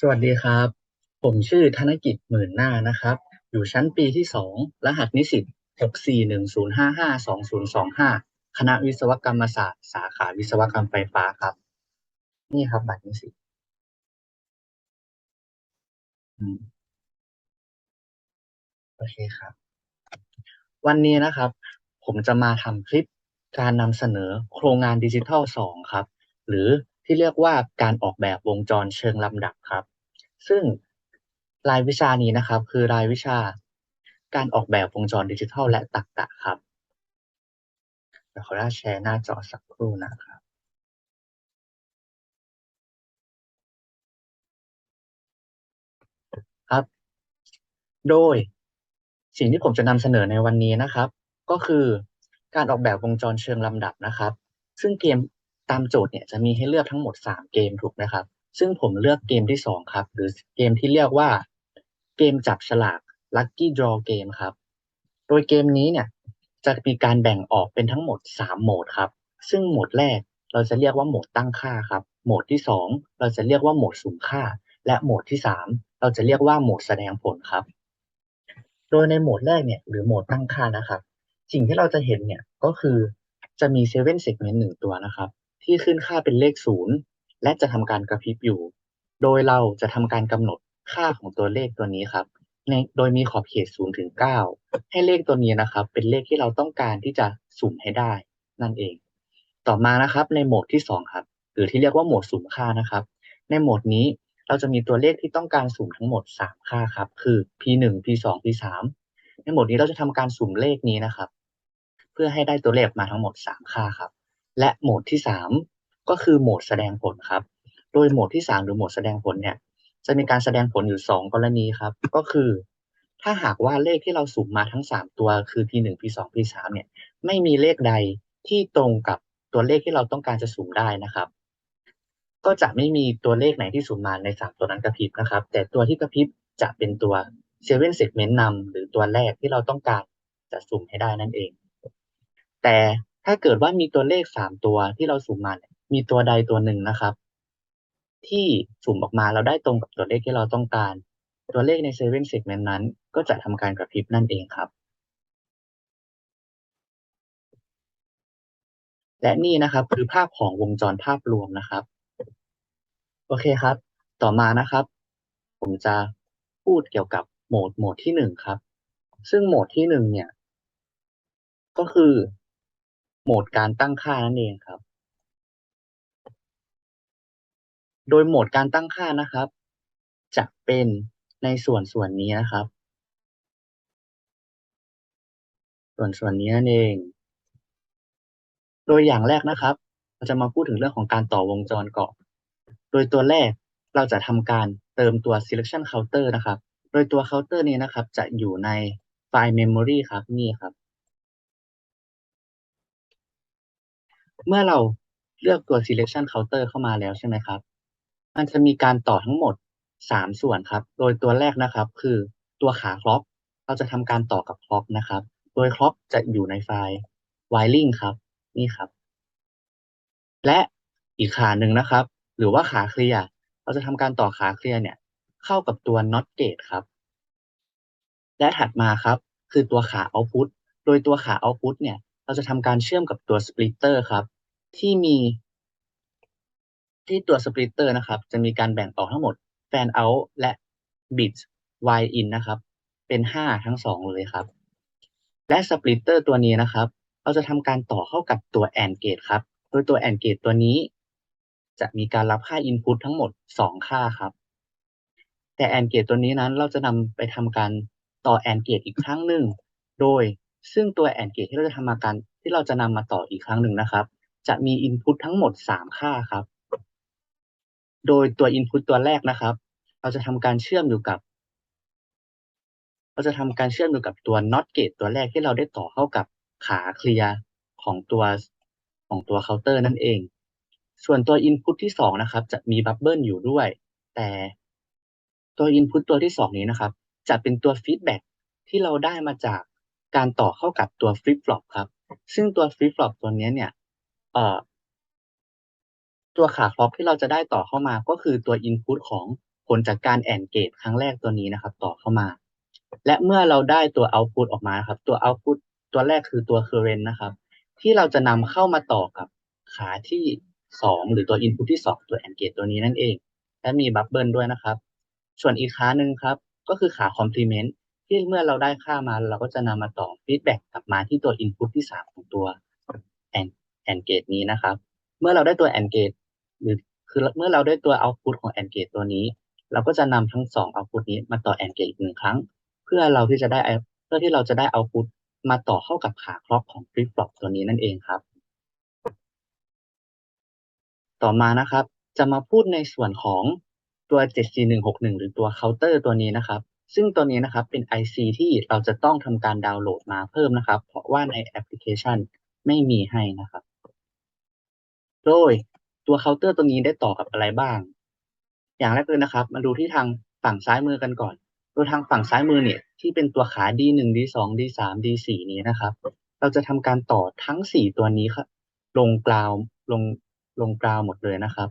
สวัสดีครับ ผมชื่อธนกิจหมื่นหน้านะครับ อยู่ชั้นปีที่สองรหัสนิสิตหกสี่หนึ่งศูนย์ห้าห้าสองศูนย์สองห้าคณะวิศวกรรมศาสตร์ สาขาวิศวกรรมไฟฟ้าครับ นี่ครับบัตรนิสิตโอเคครับ วันนี้นะครับ ผมจะมาทำคลิปการนำเสนอโครงงานดิจิทัลสองครับ หรือ ที่เรียกว่าการออกแบบวงจรเชิงลำดับครับ ซึ่งรายวิชานี้นะครับ คือรายวิชาการออกแบบวงจรดิจิทัลและตรรกะครับเดี๋ยวขออนุญาตแชร์หน้าจอสักครู่นะครับครับ โดยสิ่งที่ผมจะนำเสนอในวันนี้นะครับ ก็คือการออกแบบวงจรเชิงลำดับนะครับ ซึ่งเกม ตามโจทย์เนี่ยจะมีให้เลือกทั้งหมด 3 เกมถูกนะครับ ซึ่งผมเลือกเกมที่ 2 ครับ หรือเกมที่เรียกว่าเกมจับฉลาก Lucky Draw Game ครับ โดยเกมนี้เนี่ยจะมีการแบ่งออกเป็นทั้งหมด 3 โหมดครับ ซึ่งโหมดแรกเราจะเรียกว่าโหมดตั้งค่าครับ โหมดที่ 2 เราจะเรียกว่าโหมดสุ่มค่า และโหมดที่ 3 เราจะเรียกว่าโหมดแสดงผลครับ โดยในโหมดแรกเนี่ยหรือโหมดตั้งค่านะครับ สิ่งที่เราจะเห็นเนี่ยก็คือจะมี7 segment หนึ่งตัวนะครับ ที่ขึ้นค่าเป็นเลขศูนย์และจะทำการกระพริบอยู่ โดยเราจะทำการกำหนดค่าของตัวเลขตัวนี้ครับในโดยมีขอบเขต0ถึง9ให้เลขตัวนี้นะครับ เป็นเลขที่เราต้องการที่จะสุ่มให้ได้ นั่นเอง ต่อมานะครับในโหมดที่2ครับหรือที่เรียกว่าโหมดสุ่มค่านะครับ ในโหมดนี้เราจะมีตัวเลขที่ต้องการสุ่มทั้งหมด 3 ค่าครับ คือ p1 p2 p3 ในโหมดนี้เราจะทำการสุ่มเลขนี้นะครับ เพื่อให้ได้ตัวเลขมาทั้งหมด 3 ค่าครับ และโหมดที่ 3 ก็คือโหมดแสดงผลครับ โดยโหมดที่ 3 หรือโหมดแสดงผลเนี่ยจะมีการแสดงผลอยู่ 2 กรณีครับ ก็คือ ถ้าหากว่าเลขที่เราสุ่มมาทั้ง 3 ตัวคือ p1 p2 p3 เนี่ยไม่มีเลขใดที่ตรงกับตัวเลขที่เราต้องการจะสุ่มได้นะครับ ก็จะไม่มีตัวเลขไหนที่สุ่มมาใน 3 ตัวนั้นกระพริบนะครับ แต่ตัวที่กระพริบจะเป็นตัว7 segment นำหรือตัวแรกที่เราต้องการจะสุ่มให้ได้นั่นเอง แต่ ถ้าเกิดว่ามีตัวเลข3ตัวที่เราสุ่มมาเนี่ยมีตัวใดตัวหนึ่งนะครับ ที่สุ่มออกมาเราได้ตรงกับตัวเลขที่เราต้องการ ตัวเลขใน7 segment นั้น ก็จะทำการกระพริบนั่นเองครับ และนี่นะครับคือภาพของวงจรภาพรวมนะครับ โอเคครับ ต่อมานะครับ ผมจะพูดเกี่ยวกับโหมดโหมดที่หนึ่งครับ ซึ่งโหมดที่หนึ่งเนี่ย ก็คือ โหมดการตั้งค่านั่นเองครับ โดยโหมดการตั้งค่านะครับ จะเป็นในส่วนส่วนนี้นะครับ ส่วนส่วนนี้นั่นเอง โดยอย่างแรกนะครับ เราจะมาพูดถึงเรื่องของการต่อวงจรก่อน โดยตัวแรกเราจะทำการเติมตัว selection counter นะครับ โดยตัว counter นี้นะครับ จะอยู่ในไฟล์ memory ครับ นี่ครับ เมื่อเราเลือกตัว selection counter เข้ามาแล้วใช่ไหมครับ มันจะมีการต่อทั้งหมด 3 ส่วนครับ โดยตัวแรกนะครับ คือตัวขา clock เราจะทำการต่อกับ clock นะครับ โดย clock จะอยู่ในไฟล์ wiring ครับ นี่ครับ และอีกขาหนึ่งนะครับ หรือว่าขาเคลียร์เราจะทำการต่อขาเคลียร์เนี่ย เข้ากับตัว not gate ครับ และถัดมาครับ คือตัวขา output โดยตัวขา output เนี่ย เราจะทำการเชื่อมกับตัว splitter ครับ ที่มีที่ตัว splitter นะครับ จะมีการแบ่งออกทั้งหมด fan out และ bit y in นนะครับ เป็น5ทั้ง2เลยครับ และ splitter ตัวนี้นะครับ เราจะทำการต่อเข้ากับตัว AND gate ครับ โดยตัว AND gate ตัวนี้ จะมีการรับค่า input ทั้งหมด 2 ค่าครับ แต่ AND gate ตัวนี้นั้นเราจะนำไปทำการต่อ AND gate อีกครั้งหนึ่ง โดยซึ่งตัว AND gate ที่เราจะทำมาการที่เราจะนำมาต่ออีกครั้งหนึ่งนะครับ จะมี input ทั้งหมด 3 ค่าครับ โดยตัว input ตัวแรกนะครับ เราจะทำการเชื่อมอยู่กับ เราจะทำการเชื่อมอยู่กับตัว not gate ตัวแรกที่เราได้ต่อเข้ากับขาเคลียร์ของตัวของตัวเคาน์เตอร์นั่นเอง ส่วนตัว input ที่ 2 นะครับ จะมีบับเบิลอยู่ด้วย แต่ตัว input ตัวที่ 2 นี้นะครับ จะเป็นตัว feedback ที่เราได้มาจากการต่อเข้ากับตัว flip flop ครับ ซึ่งตัว flip flop ตัวนี้เนี่ย ตัวขาคล็อกที่เราจะได้ต่อเข้ามาก็คือตัว input ของผลจากการแอนเกตครั้งแรกตัวนี้นะครับ ต่อเข้ามา และเมื่อเราได้ตัว output ออกมาครับ ตัว output ตัวแรกคือตัว current นะครับ ที่เราจะนำเข้ามาต่อกับขาที่สองหรือตัว input ที่สองตัว AND gate ตัวนี้นั่นเอง และมี bubble ด้วยนะครับ ส่วนอีกขาหนึ่งครับ ก็คือขา complement ที่เมื่อเราได้ค่ามาเราก็จะนำมาต่อ feedback กลับมาที่ตัว input ที่สามของตัว AND AND gate นี้นะครับ เมื่อเราได้ตัว AND gate หรือคือเมื่อเราได้ตัว output ของ AND gate ตัวนี้ เราก็จะนำทั้งสอง output นี้มาต่อ AND gate อีกหนึ่งครั้ง เพื่อเราที่จะได้เพื่อที่เราจะได้ output มาต่อเข้ากับขาคล็อกของ flip flop ตัวนี้นั่นเองครับ ต่อมานะครับ จะมาพูดในส่วนของตัว74161 หรือตัวเคาน์เตอร์ตัวนี้นะครับ ซึ่งตัวนี้นะครับเป็น IC ที่เราจะต้องทำการดาวน์โหลดมาเพิ่มนะครับ เพราะว่าในแอปพลิเคชันไม่มีให้นะครับ โดยตัวเคาน์เตอร์ตัวนี้ได้ต่อกับอะไรบ้าง อย่างแรกเลยนะครับ มาดูที่ทางฝั่งซ้ายมือกันก่อน ตัวทางฝั่งซ้ายมือเนี่ย ที่เป็นตัวขา D1 D2 D3 D4 นี้นะครับ เราจะทำการต่อทั้ง 4 ตัวนี้ครับลงกราวลงลงกราวหมดเลยนะครับ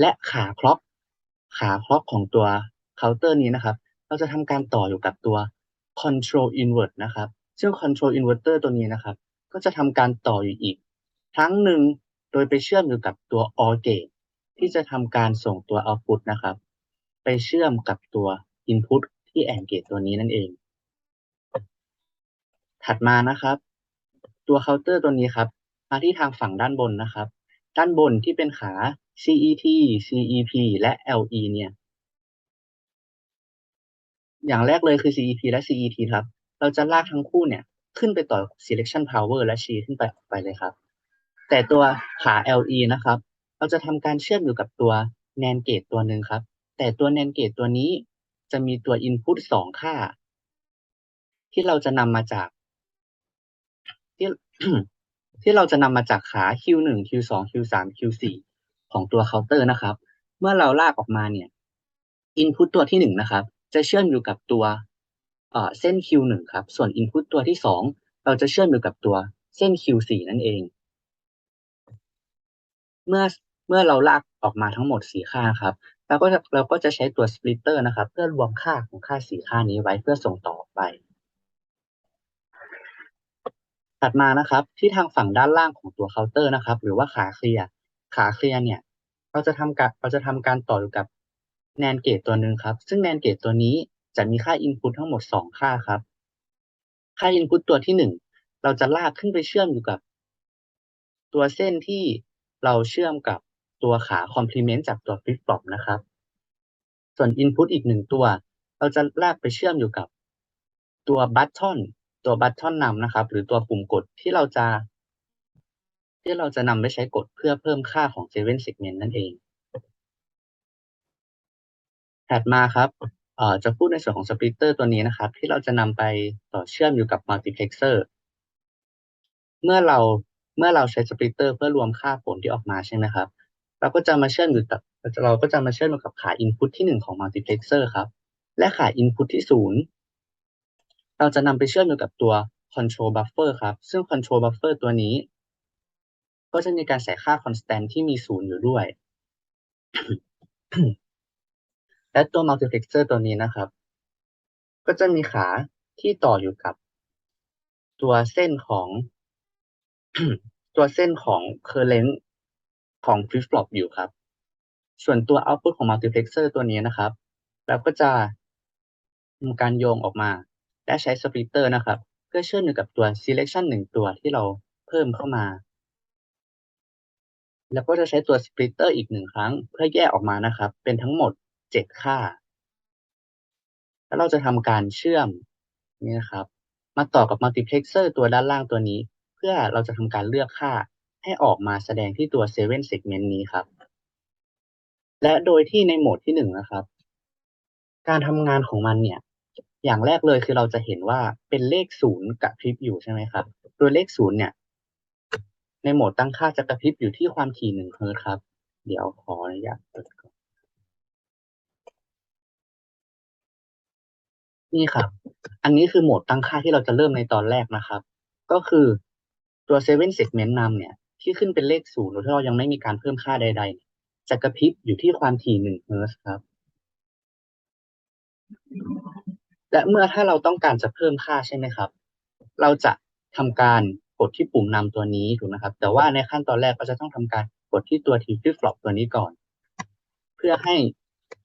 และขาคล็อก ขาคล็อกของตัวเคาน์เตอร์นี้นะครับ เราจะทำการต่ออยู่กับตัว control invert นะครับ ซึ่ง control inverter ตัวนี้นะครับ ก็จะทำการต่ออยู่อีก ครั้งหนึ่ง โดยไปเชื่อมอยู่กับตัว OR gate ที่จะทำการส่งตัว output นะครับ ไปเชื่อมกับตัว input ที่ AND gate ตัวนี้นั่นเอง ถัดมานะครับ ตัวเคาน์เตอร์ตัวนี้ครับ มาที่ทางฝั่งด้านบนนะครับ ด้านบนที่เป็นขา CET CEP และ LE เนี่ย อย่างแรกเลยคือ CEP และ CET ครับ เราจะลากทั้งคู่เนี่ย ขึ้นไปต่อ selection power และชี้ขึ้นไปออกไปเลยครับ แต่ตัวขา LE นะครับ เราจะทำการเชื่อมอยู่กับตัว NAND gate ตัวหนึ่งครับ แต่ตัว NAND gate ตัวนี้จะมีตัว input สองค่า ที่เราจะนำมาจากที่ที่เราจะนำมาจากขา Q1 Q2 Q3 Q4 ของตัวเคาน์เตอร์นะครับ เมื่อเราลากออกมาเนี่ย input ตัวที่หนึ่งนะครับ จะเชื่อมอยู่กับตัวเส้น Q1 ครับ ส่วน input ตัวที่สองเราจะเชื่อมอยู่กับตัวเส้น Q4 นั่นเอง เมื่อเมื่อเราลากออกมาทั้งหมดสี่ค่าครับเราก็จะเราก็จะใช้ตัว splitter นะครับ เพื่อรวมค่าของค่าสี่ค่านี้ไว้เพื่อส่งต่อไป ถัดมานะครับ ที่ทางฝั่งด้านล่างของตัวเคาน์เตอร์นะครับ หรือว่าขาเคลียร์ขาเคลียร์เนี่ย เราจะทำการเราจะทำการต่ออยู่กับ NAND gate ตัวหนึ่งครับ ซึ่ง NAND gate ตัวนี้จะมีค่า input ทั้งหมดสองค่าครับ ค่า input ตัวที่หนึ่งเราจะลากขึ้นไปเชื่อมอยู่กับ ตัวเส้นที่ เราเชื่อมกับตัวขา complement จากตัว flip flop นะครับ ส่วน input อีกหนึ่งตัว เราจะลากไปเชื่อมอยู่กับตัว button ตัว button นำนะครับ หรือตัวปุ่มกดที่เราจะ ที่เราจะนำไปใช้กดเพื่อเพิ่มค่าของ seven segment นั่นเอง ถัดมาครับเอ่อจะพูดในส่วนของ splitter ตัวนี้นะครับ ที่เราจะนำไปต่อเชื่อมอยู่กับ multiplexer เมื่อเรา เมื่อเราใช้ splitter เพื่อรวมค่าผลที่ออกมาใช่ไหมครับ เราก็จะมาเชื่อมอยู่กับเราก็จะมาเชื่อมอยู่กับขา input ที่หนึ่งของ multiplexer ครับ และขา input ที่ศูนย์เราจะนำไปเชื่อมอยู่กับตัว control buffer ครับ ซึ่ง control buffer ตัวนี้ ก็จะมีการใส่ค่า constant ที่มีศูนย์อยู่ด้วย และตัว multiplexer ตัวนี้นะครับ ก็จะมีขาที่ต่ออยู่กับตัวเส้นของ ตัวเส้นของ current ของ flip flop อยู่ครับ ส่วนตัว output ของ multiplexer ตัวนี้นะครับเราก็จะทำการโยงออกมา และใช้ splitter นะครับ เพื่อเชื่อมอยู่กับตัว selection หนึ่งตัวที่เราเพิ่มเข้ามา แล้วก็จะใช้ตัว splitter อีกหนึ่งครั้ง เพื่อแยกออกมานะครับ เป็นทั้งหมดเจ็ดค่า แล้วเราจะทำการเชื่อมนี่นะครับ มาต่อกับ multiplexer ตัวด้านล่างตัวนี้ เพื่อเราจะทำการเลือกค่าให้ออกมาแสดงที่ตัว seven segment นี้ครับ และโดยที่ในโหมดที่หนึ่งนะครับ การทำงานของมันเนี่ย อย่างแรกเลยคือเราจะเห็นว่าเป็นเลขศูนย์กระพริบอยู่ใช่ไหมครับ โดยเลขศูนย์เนี่ย ในโหมดตั้งค่าจะกระพริบอยู่ที่ความถี่หนึ่งเฮิร์ตครับ เดี๋ยวขออนุญาตเปิดก่อนนี่ครับ อันนี้คือโหมดตั้งค่าที่เราจะเริ่มในตอนแรกนะครับ ก็คือ ตัว seven segment นำเนี่ยที่ขึ้นเป็นเลขศูนย์โดยที่เรายังไม่มีการเพิ่มค่าใดๆจะกระพริบอยู่ที่ความถี่หนึ่งเฮิร์ตซ์ครับ และเมื่อถ้าเราต้องการจะเพิ่มค่าใช่ไหมครับ เราจะทำการกดที่ปุ่มนำตัวนี้ถูกไหมครับ แต่ว่าในขั้นตอนแรกก็จะต้องทำการกดที่ตัว T flip flop ตัวนี้ก่อน เพื่อให้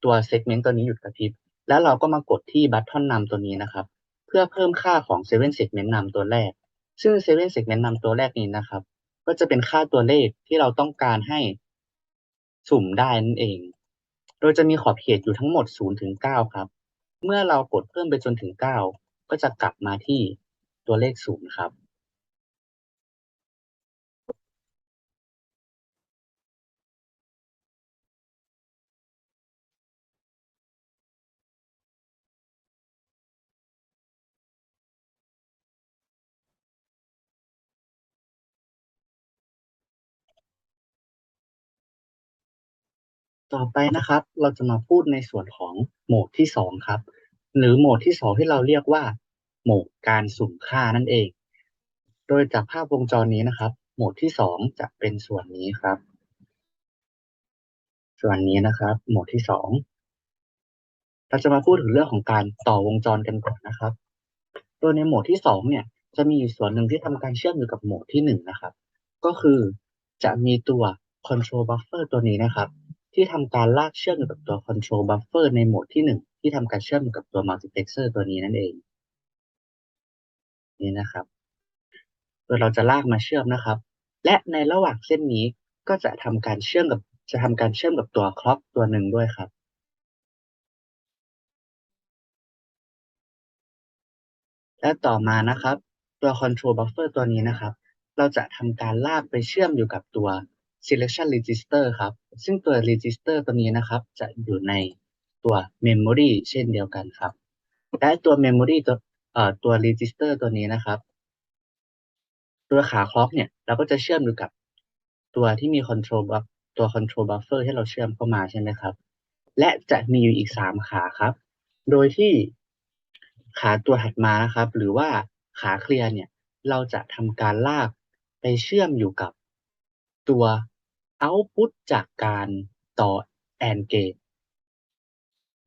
ตัว segment ตัวนี้หยุดกระพริบแล้วเราก็มากดที่บัตทอนนำตัวนี้นะครับ เพื่อเพิ่มค่าของ7 segment นำตัวแรก ซึ่ง7 segment นำตัวแรกนี้นะครับ ก็จะเป็นค่าตัวเลขที่เราต้องการให้สุ่มได้นั่นเอง โดยจะมีขอบเขตอยู่ทั้งหมด0ถึง9ครับ เมื่อเรากดเพิ่มไปจนถึง 9 ก็จะกลับมาที่ตัวเลข0ครับ ต่อไปนะครับ เราจะมาพูดในส่วนของโหมดที่สองครับ หรือโหมดที่สองที่เราเรียกว่า โหมดการสุ่มค่านั่นเอง โดยจากภาพวงจรนี้นะครับ โหมดที่สองจะเป็นส่วนนี้ครับ ส่วนนี้นะครับ โหมดที่สองเราจะมาพูดถึงเรื่องของการต่อวงจรกันก่อนนะครับ โดยในโหมดที่สองเนี่ยจะมีอยู่ส่วนหนึ่งที่ทำการเชื่อมอยู่กับโหมดที่หนึ่งนะครับ ก็คือจะมีตัว control buffer ตัวนี้นะครับ ที่ทำการลากเชื่อมกับตัว control buffer ในโหมดที่หนึ่งที่ทำการเชื่อมกับตัว multiplexer ตัวนี้นั่นเอง นี่นะครับโดยเราจะลากมาเชื่อมนะครับ และในระหว่างเส้นนี้ก็จะทำการเชื่อมกับจะทำการเชื่อมกับตัว clock ตัวหนึ่งด้วยครับและต่อมานะครับ ตัว control buffer ตัวนี้นะครับ เราจะทำการลากไปเชื่อมอยู่กับตัว selection register ครับ ซึ่งตัว register ตัวนี้นะครับ จะอยู่ในตัว memory เช่นเดียวกันครับ และตัว memory ตัวเอ่อตัว register ตัวนี้นะครับ ตัวขา clock เนี่ย เราก็จะเชื่อมอยู่กับตัวที่มี control buff ตัว control buffer ที่เราเชื่อมเข้ามาใช่ไหมครับ และจะมีอยู่อีกสามขาครับ โดยที่ขาตัวถัดมานะครับ หรือว่าขาเคลียร์เนี่ย เราจะทำการลากไปเชื่อมอยู่กับตัว output จากการต่อ AND gate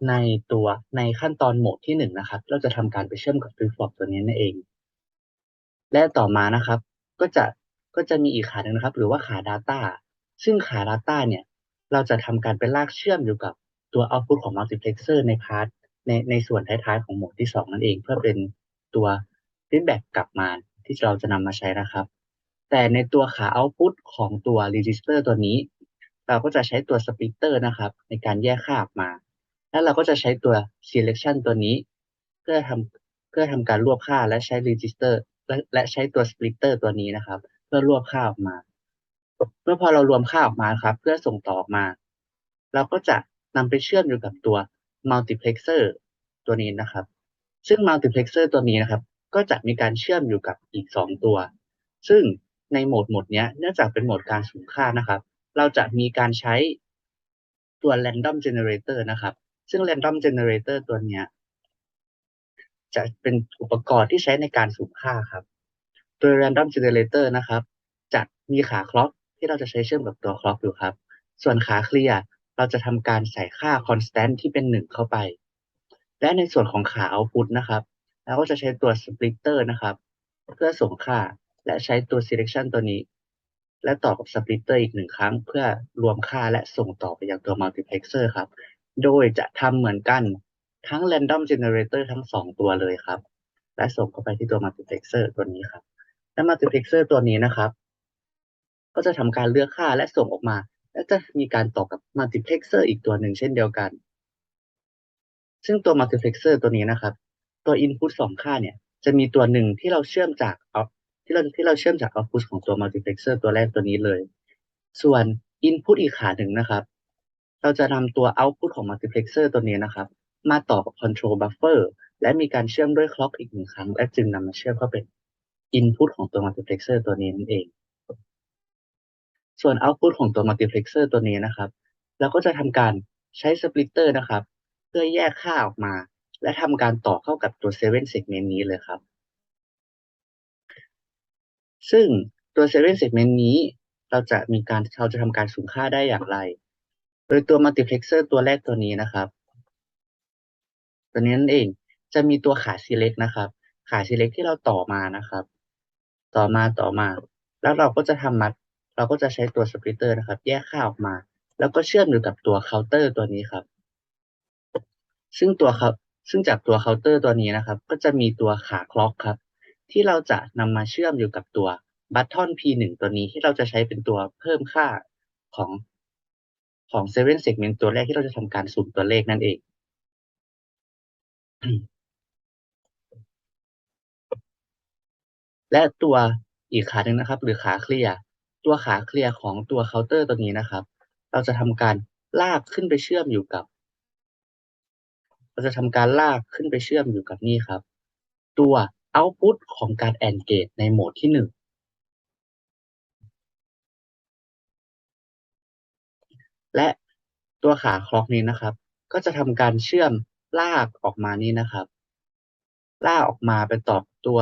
ในตัวในขั้นตอนโหมดที่หนึ่งนะครับ เราจะทำการไปเชื่อมกับ flip flop ตัวนี้นั่นเอง และต่อมานะครับ ก็จะก็จะมีอีกขาหนึ่งนะครับ หรือว่าขา data ซึ่งขา data เนี่ย เราจะทำการไปลากเชื่อมอยู่กับตัว output ของ multiplexer ในพาร์ทในในส่วนท้ายๆ ของโหมดที่สองนั่นเอง เพื่อเป็นตัว feedback กลับมาที่เราจะนำมาใช้นะครับ แต่ในตัวขา output ของตัว register ตัวนี้ เราก็จะใช้ตัว splitter นะครับ ในการแยกค่าออกมา แล้วเราก็จะใช้ตัว selection ตัวนี้ เพื่อทำเพื่อทำการรวบค่าและใช้ register และและใช้ตัว splitter ตัวนี้นะครับ เพื่อรวบค่าออกมา เมื่อพอเรารวมค่าออกมาครับ เพื่อส่งต่อออกมา เราก็จะนำไปเชื่อมอยู่กับตัว multiplexer ตัวนี้นะครับ ซึ่ง multiplexer ตัวนี้นะครับ ก็จะมีการเชื่อมอยู่กับอีก 2 ตัว ซึ่ง ในโหมดโหมดเนี้ยเนื่องจากเป็นโหมดการสุ่มค่านะครับ เราจะมีการใช้ตัว random generator นะครับ ซึ่ง random generator ตัวเนี้ยจะเป็นอุปกรณ์ที่ใช้ในการสุ่มค่าครับ ตัว random generator นะครับ จะมีขา clock ที่เราจะใช้เชื่อมกับตัว clock อยู่ครับ ส่วนขาเคลียร์เราจะทำการใส่ค่า constant ที่เป็นหนึ่งเข้าไป และในส่วนของขา output นะครับเราก็จะใช้ตัว splitter นะครับ เพื่อส่งค่า และใช้ตัว selection ตัวนี้ และต่อกับ splitter อีกหนึ่งครั้ง เพื่อรวมค่าและส่งต่อไปยังตัว multiplexer ครับ โดยจะทำเหมือนกันทั้ง random generator ทั้งสองตัวเลยครับ และส่งเข้าไปที่ตัว multiplexer ตัวนี้ครับ และ multiplexer ตัวนี้นะครับ ก็จะทำการเลือกค่าและส่งออกมา และจะมีการต่อกับ multiplexer อีกตัวหนึ่งเช่นเดียวกัน ซึ่งตัว multiplexer ตัวนี้นะครับ ตัว input สองค่าเนี่ยจะมีตัวหนึ่งที่เราเชื่อมจาก ที่เราที่เราเชื่อมจาก output ของตัว multiplexer ตัวแรกตัวนี้เลย ส่วน input อีกขาหนึ่งนะครับ เราจะนำตัว output ของ multiplexer ตัวนี้นะครับ มาต่อกับ control buffer และมีการเชื่อมด้วย clock อีกหนึ่งครั้ง และจึงนำมาเชื่อมเข้าเป็น input ของตัว multiplexer ตัวนี้นั่นเอง ส่วน output ของตัว multiplexer ตัวนี้นะครับ เราก็จะทำการใช้ splitter นะครับ เพื่อแยกค่าออกมา และทำการต่อเข้ากับตัว 7 segment นี้เลยครับ ซึ่งตัว7 segment นี้เราจะมีการเราจะทำการสุ่มค่าได้อย่างไร โดยตัว multiplexer ตัวแรกตัวนี้นะครับ ตัวนี้นั่นเองจะมีตัวขา select นะครับ ขา select ที่เราต่อมานะครับ ต่อมาต่อมา แล้วเราก็จะทำมัดเราก็จะใช้ตัว splitter นะครับ แยกค่าออกมา แล้วก็เชื่อมอยู่กับตัว counter ตัวนี้ครับ ซึ่งตัวครับซึ่งจากตัว counter ตัวนี้นะครับ ก็จะมีตัวขา clock ครับ ที่เราจะนำมาเชื่อมอยู่กับตัว button P1 ตัวนี้ที่เราจะใช้เป็นตัวเพิ่มค่าของของ seven segment ตัวแรกที่เราจะทำการสุ่มตัวเลขนั่นเองและตัวอีกขาหนึ่งนะครับ หรือขาเคลียร์ตัวขาเคลียร์ของตัวเคาน์เตอร์ตัวนี้นะครับ เราจะทำการลากขึ้นไปเชื่อมอยู่กับ เราจะทำการลากขึ้นไปเชื่อมอยู่กับนี่ครับ ตัว output ของการ AND gate ในโหมดที่หนึ่งและตัวขาคล็อกนี้นะครับ ก็จะทำการเชื่อมลากออกมานี่นะครับ ลากออกมาเป็นต่อตัว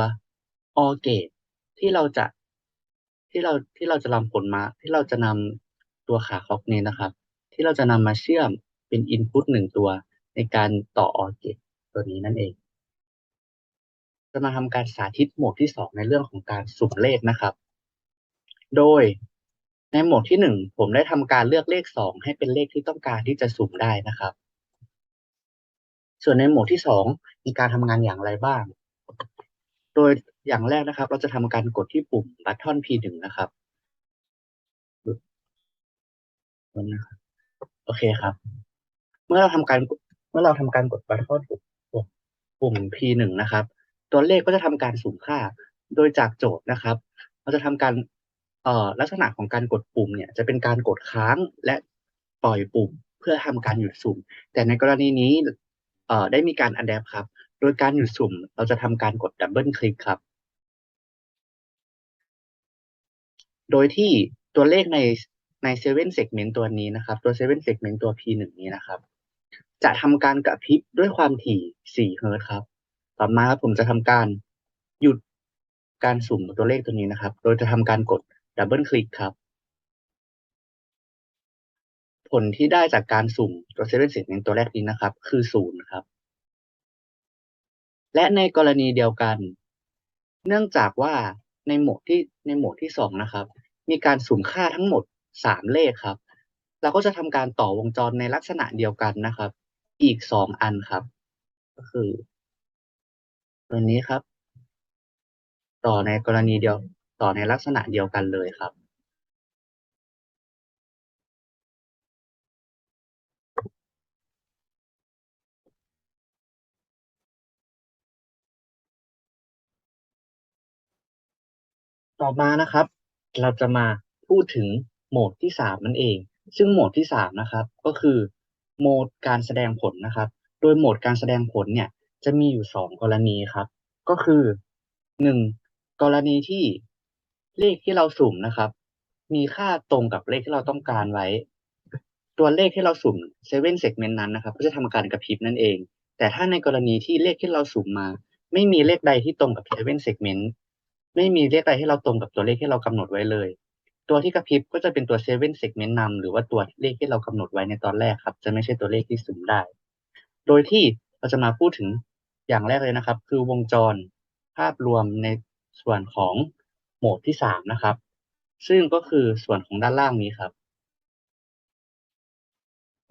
OR gate ที่เราจะที่เราที่เราจะนำผลมา ที่เราจะนำตัวขาคล็อกนี้นะครับ ที่เราจะนำมาเชื่อมเป็น input หนึ่งตัวในการต่อ OR gate ตัวนี้นั่นเอง จะมาทำการสาธิตโหมดที่สองในเรื่องของการสุ่มเลขนะครับ โดยในโหมดที่หนึ่งผมได้ทำการเลือกเลขสองให้เป็นเลขที่ต้องการที่จะสุ่มได้นะครับ ส่วนในโหมดที่สองมีการทำงานอย่างไรบ้าง โดยอย่างแรกนะครับ เราจะทำการกดที่ปุ่ม button P1 นะครับนะครับโอเคครับ เมื่อเราทำการเมื่อเราทำการกด button ปุ่ม P1 นะครับ ตัวเลขก็จะทำการสุ่มค่า โดยจากโจทย์นะครับ เราจะทำการลักษณะของการกดปุ่มเนี่ยจะเป็นการกดค้างและปล่อยปุ่มเพื่อทำการหยุดสุ่ม แต่ในกรณีนี้ได้มีการอัดแอปครับ โดยการหยุดสุ่ม เราจะทำการกดดับเบิลคลิกครับ โดยที่ตัวเลขในในเซเว่นเซกเมนต์ตัวนี้นะครับ ตัวเซเว่นเซกเมนต์ตัว P1 นี้นะครับ จะทำการกระพริบด้วยความถี่4เฮิร์ตครับ ต่อมาครับผมจะทำการหยุดการสุ่มตัวเลขตัวนี้นะครับ โดยจะทำการกดดับเบิลคลิกครับ ผลที่ได้จากการสุ่มตัวเซเว่นเซกเมนต์ตัวแรกนี้นะครับ คือศูนย์ครับ และในกรณีเดียวกัน เนื่องจากว่าในโหมดที่ในโหมดที่สองนะครับ มีการสุ่มค่าทั้งหมดสามเลขครับเราก็จะทำการต่อวงจรในลักษณะเดียวกันนะครับ อีกสองอันครับ ก็คือ ตัวนี้ครับ ต่อในกรณีเดียวต่อในลักษณะเดียวกันเลยครับ ต่อมานะครับ เราจะมาพูดถึงโหมดที่สามนั่นเอง ซึ่งโหมดที่สามนะครับ ก็คือโหมดการแสดงผลนะครับ โดยโหมดการแสดงผลเนี่ย จะมีอยู่สองกรณีครับ ก็คือหนึ่งกรณีที่เลขที่เราสุ่มนะครับ มีค่าตรงกับเลขที่เราต้องการไว้ ตัวเลขที่เราสุ่มเซเว่นเซกเมนต์นั้นนะครับ ก็จะทำการกระพริบนั่นเอง แต่ถ้าในกรณีที่เลขที่เราสุ่มมา ไม่มีเลขใดที่ตรงกับเซเว่นเซกเมนต์ไม่มีเลขใดที่เราตรงกับตัวเลขที่เรากำหนดไว้เลย ตัวที่กระพริบก็จะเป็นตัวเซเว่นเซกเมนต์นำหรือว่าตัวเลขที่เรากำหนดไว้ในตอนแรกครับ จะไม่ใช่ตัวเลขที่สุ่มได้ โดยที่เราจะมาพูดถึง อย่างแรกเลยนะครับ คือวงจรภาพรวมในส่วนของโหมดที่สามนะครับ ซึ่งก็คือส่วนของด้านล่างนี้ครับ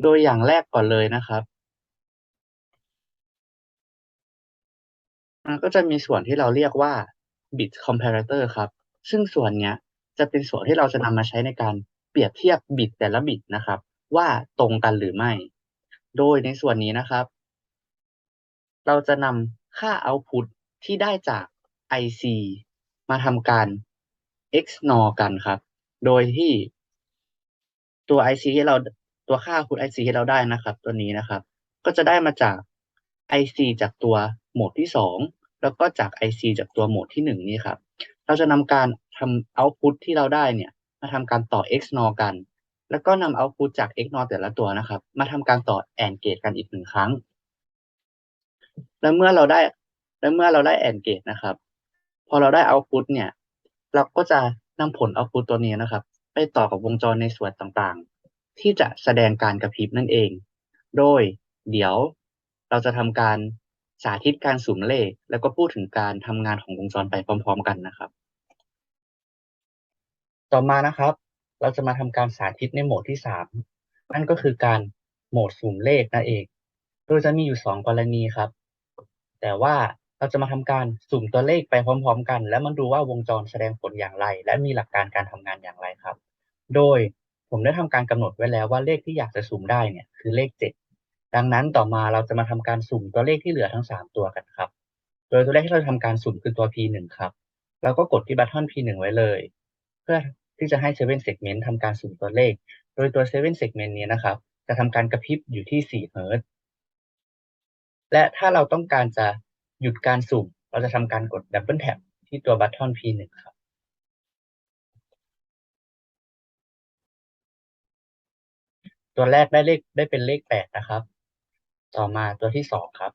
โดยอย่างแรกก่อนเลยนะครับมันก็จะมีส่วนที่เราเรียกว่า bit comparator ครับ ซึ่งส่วนเนี้ยจะเป็นส่วนที่เราจะนำมาใช้ในการเปรียบเทียบบิตแต่ละบิตนะครับ ว่าตรงกันหรือไม่ โดยในส่วนนี้นะครับ เราจะนำค่า output ที่ได้จาก IC มาทำการ XNOR กันครับ โดยที่ตัว IC ที่เราตัวค่า output IC ที่เราได้นะครับ ตัวนี้นะครับ ก็จะได้มาจาก IC จากตัวโหมดที่สองแล้วก็จาก IC จากตัวโหมดที่หนึ่งนี้ครับ เราจะนำการทำ output ที่เราได้เนี่ย มาทำการต่อ XNOR กัน แล้วก็นำ output จาก XNOR แต่ละตัวนะครับ มาทำการต่อ AND gate กันอีกหนึ่งครั้ง แล้วเมื่อเราได้ แล้วเมื่อเราได้ AND gate นะครับ พอเราได้ output เนี่ย เราก็จะนำผล output ตัวนี้นะครับ ไปต่อกับวงจรในส่วนต่างๆ ที่จะแสดงการกระพริบนั่นเอง โดยเดี๋ยวเราจะทำการสาธิตการสุ่มเลข แล้วก็พูดถึงการทำงานของวงจรไปพร้อม ๆ กันนะครับ ต่อมานะครับ เราจะมาทำการสาธิตในโหมดที่สามนั่นก็คือการโหมดสุ่มเลขนั่นเอง โดยจะมีอยู่สองกรณีครับ แต่ว่าเราจะมาทำการสุ่มตัวเลขไปพร้อม ๆ กัน แล้วมาดูว่าวงจรแสดงผลอย่างไร และมีหลักการการทำงานอย่างไรครับ โดยผมได้ทำการกำหนดไว้แล้วว่าเลขที่อยากจะสุ่มได้เนี่ยคือเลขเจ็ดดังนั้นต่อมาเราจะมาทำการสุ่มตัวเลขที่เหลือทั้งสามตัวกันครับ โดยตัวเลขที่เราทำการสุ่มคือตัว P1 ครับเราก็กดที่บัตทอน P1 ไว้เลย เพื่อที่จะให้ Seven Segment ทำการสุ่มตัวเลข โดยตัว Seven Segment นี้นะครับ จะทำการกระพริบอยู่ที่4เฮิร์ตซ์ และถ้าเราต้องการจะหยุดการสุ่ม เราจะทำการกด Double Tap ที่ตัวบัตทอน P1 ครับ ตัวแรกได้เลขได้เป็นเลขแปดนะครับ ต่อมาตัวที่สองครับ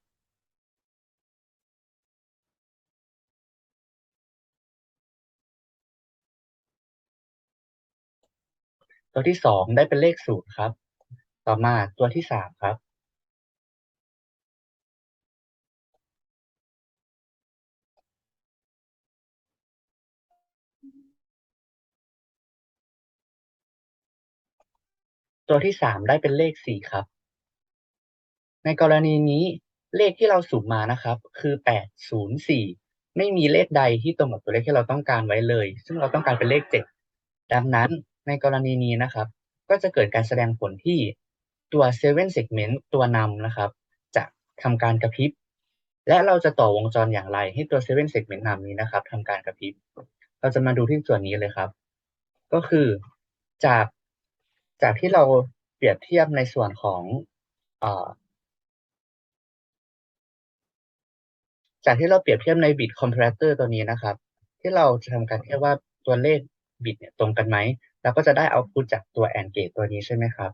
ตัวที่สองได้เป็นเลขศูนย์ครับ ต่อมาตัวที่สามครับ ตัวที่สามได้เป็นเลขสี่ครับ ในกรณีนี้เลขที่เราสุ่มมานะครับ คือแปดศูนย์สี่ไม่มีเลขใดที่ตรงกับตัวเลขที่เราต้องการไว้เลย ซึ่งเราต้องการเป็นเลขเจ็ดดังนั้นในกรณีนี้นะครับ ก็จะเกิดการแสดงผลที่ตัว seven segment ตัวนำนะครับ จะทำการกระพริบ และเราจะต่อวงจรอย่างไรให้ตัว seven segment นำนี้นะครับทำการกระพริบ เราจะมาดูที่ส่วนนี้เลยครับ ก็คือจาก จากที่เราเปรียบเทียบในส่วนของอจากที่เราเปรียบเทียบใน bit comparator ตัวนี้นะครับ ที่เราจะทำการเทียบว่าตัวเลข bit เนี่ยตรงกันไหมเราก็จะได้ output จากตัว AND gate ตัวนี้ใช่ไหมครับ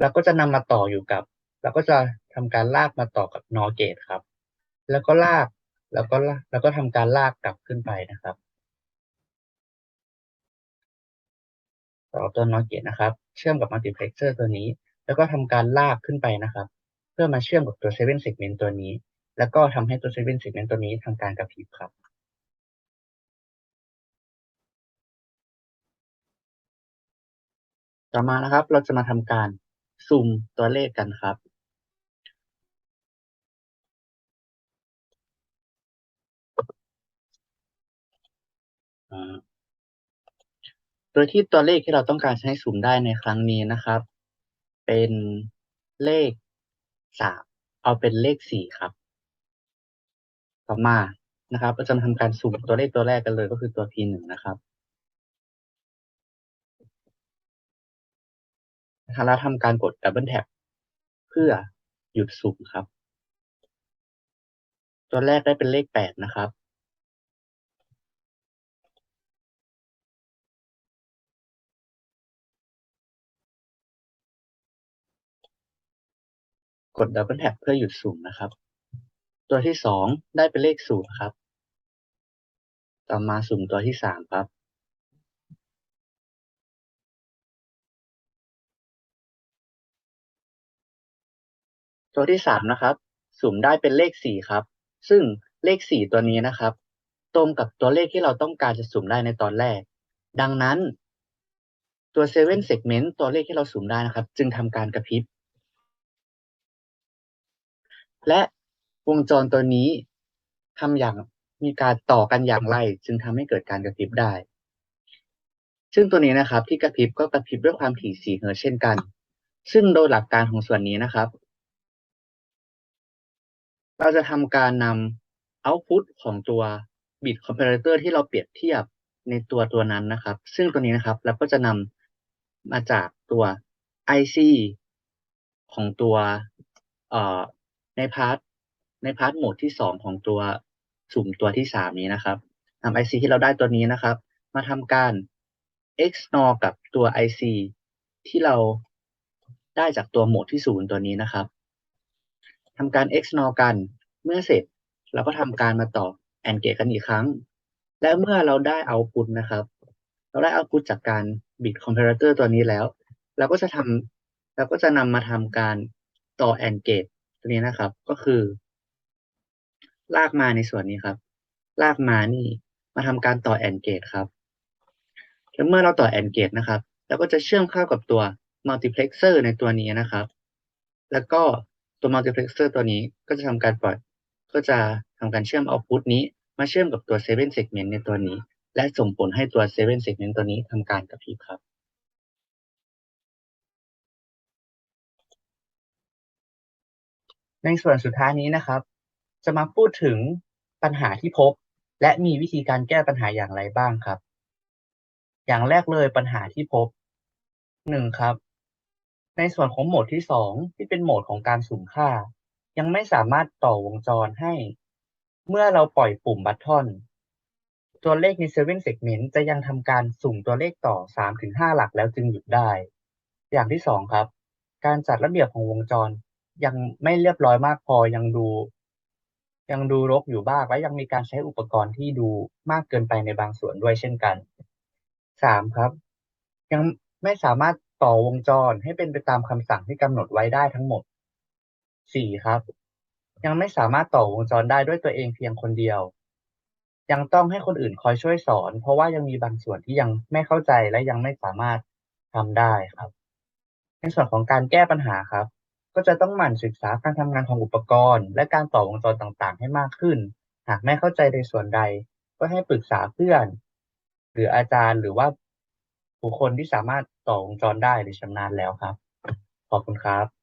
เราก็จะนำมาต่ออยู่กับเราก็จะทำการลากมาต่อกับ NOR gate ครับ แล้วก็ลากแล้วก็ลากแล้วก็ทำการลากกลับขึ้นไปนะครับ ต่อตัว NOR gate นะครับ เชื่อมกับ multiplexer ตัวนี้ แล้วก็ทำการลากขึ้นไปนะครับ เพื่อมาเชื่อมกับตัว seven segment ตัวนี้ แล้วก็ทำให้ตัว seven segment ตัวนี้ทำการกระพริบครับต่อมานะครับ เราจะมาทำการซูมตัวเลขกันครับ อ่า โดยที่ตัวเลขที่เราต้องการใช้สุ่มได้ในครั้งนี้นะครับ เป็นเลขสามเอาเป็นเลขสี่ครับ ต่อมานะครับเราจะมาทำการสุ่มตัวเลขตัวแรกกันเลยก็คือตัว P หนึ่งนะครับแล้วทำการกด Double Tap เพื่อหยุดสุ่มครับ ตัวแรกได้เป็นเลขแปดนะครับ กด Double Tap เพื่อหยุดสุ่มนะครับ ตัวที่สองได้เป็นเลขศูนย์ครับ ต่อมาสุ่มตัวที่สามครับ ตัวที่สามนะครับ สุ่มได้เป็นเลขสี่ครับ ซึ่งเลขสี่ตัวนี้นะครับ ตรงกับตัวเลขที่เราต้องการจะสุ่มได้ในตอนแรก ดังนั้นตัว seven segment ตัวเลขที่เราสุ่มได้นะครับ จึงทำการกระพริบ และวงจรตัวนี้ทำอย่างมีการต่อกันอย่างไร จึงทำให้เกิดการกระพริบได้ ซึ่งตัวนี้นะครับ ที่กระพริบก็กระพริบด้วยความถี่4เฮิร์ตเช่นกัน ซึ่งโดยหลักการของส่วนนี้นะครับ เราจะทำการนำ output ของตัว bit comparator ที่เราเปรียบเทียบในตัวตัวนั้นนะครับ ซึ่งตัวนี้นะครับเราก็จะนำมาจากตัว IC ของตัว ในพาร์ทในพาร์ทโหมดที่สองของตัวสุ่มตัวที่สามนี้นะครับนำ IC ที่เราได้ตัวนี้นะครับ มาทำการ XNOR กับตัว IC ที่เราได้จากตัวโหมดที่ศูนย์ตัวนี้นะครับทำการ XNOR กันเมื่อเสร็จเราก็ทำการมาต่อ AND gate กันอีกครั้ง และเมื่อเราได้ output นะครับ เราได้ output จากการ bit comparator ตัวนี้แล้ว เราก็จะทำเราก็จะนำมาทำการต่อแอนเก ตัวนี้นะครับ ก็คือ ลากมาในส่วนนี้ครับ ลากมานี่มาทำการต่อแอนเกตครับ แล้วเมื่อเราต่อแอนเกตนะครับเราก็จะเชื่อมเข้ากับตัวมัลติเพล็กเซอร์ในตัวนี้นะครับ แล้วก็ตัวมัลติเพล็กเซอร์ตัวนี้ก็จะทำการปล่อยก็จะทำการเชื่อมเอาพุตนี้ มาเชื่อมกับตัว7 segment ในตัวนี้ และส่งผลให้ตัว7 segment ตัวนี้ทำการกระพริบครับ ในส่วนสุดท้ายนี้นะครับ จะมาพูดถึงปัญหาที่พบ และมีวิธีการแก้ปัญหาอย่างไรบ้างครับ อย่างแรกเลยปัญหาที่พบหนึ่งครับ ในส่วนของโหมดที่สองที่เป็นโหมดของการสุ่มค่า ยังไม่สามารถต่อวงจรให้ เมื่อเราปล่อยปุ่มบัตทอนตัวเลขใน7 segment จะยังทำการสุ่มตัวเลขต่อ 3-5 หลักแล้วจึงหยุดได้ อย่างที่สองครับ การจัดระเบียบของวงจร ยังไม่เรียบร้อยมากพอยังดู ยังดูรกอยู่บ้างและยังมีการใช้อุปกรณ์ที่ดูมากเกินไปในบางส่วนด้วยเช่นกันสามครับ ยังไม่สามารถต่อวงจรให้เป็นไปตามคำสั่งที่กำหนดไว้ได้ทั้งหมดสี่ครับ ยังไม่สามารถต่อวงจรได้ด้วยตัวเองเพียงคนเดียว ยังต้องให้คนอื่นคอยช่วยสอน เพราะว่ายังมีบางส่วนที่ยังไม่เข้าใจและยังไม่สามารถทำได้ครับ ในส่วนของการแก้ปัญหาครับ ก็จะต้องหมั่นศึกษาการทำงานของอุปกรณ์ และการต่อวงจรต่างๆ ให้มากขึ้น หากไม่เข้าใจในส่วนใด ก็ให้ปรึกษาเพื่อน หรืออาจารย์หรือว่าบุคคลที่สามารถต่อวงจรได้หรือชำนาญแล้วครับ ขอบคุณครับ